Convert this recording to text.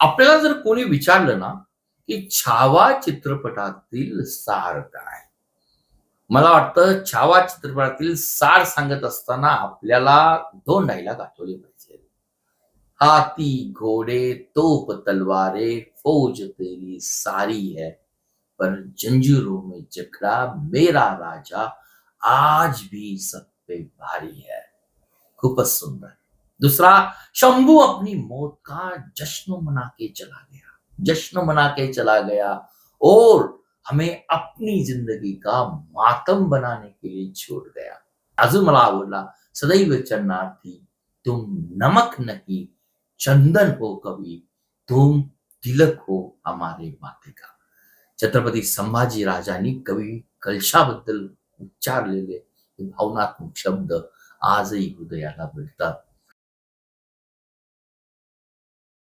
आपल्याला जर कोणी विचारलं ना, की छावा चित्रपटातील सार काय? मला वाटतं छावा चित्रपटातील सार सांगत असताना आपल्याला दोन डायलॉग आठवले पाहिजे. हाथी घोड़े, तोप तलवारे, फौज तेरी सारी है, पर जंजीरों में जकड़ा मेरा राजा आज भी सब पे भारी है। खूपच सुंदर। दूसरा, शंभू अपनी मौत का जश्न मना के चला गया। जश्न मना के चला गया और हमें अपनी ज़िंदगी का मातम बनाने के लिए छोड़ गया। अजून मला आवडला सदैव चरणार्थी, तुम नमक नहीं, चंदन हो कभी, तुम तिलक हो हमारे माथे का। छत्रपती संभाजी राजा राजांनी कवी कलशाबद्दल उच्चारलेले हे भावनात्मक शब्द आजही हृदयाला मिळतात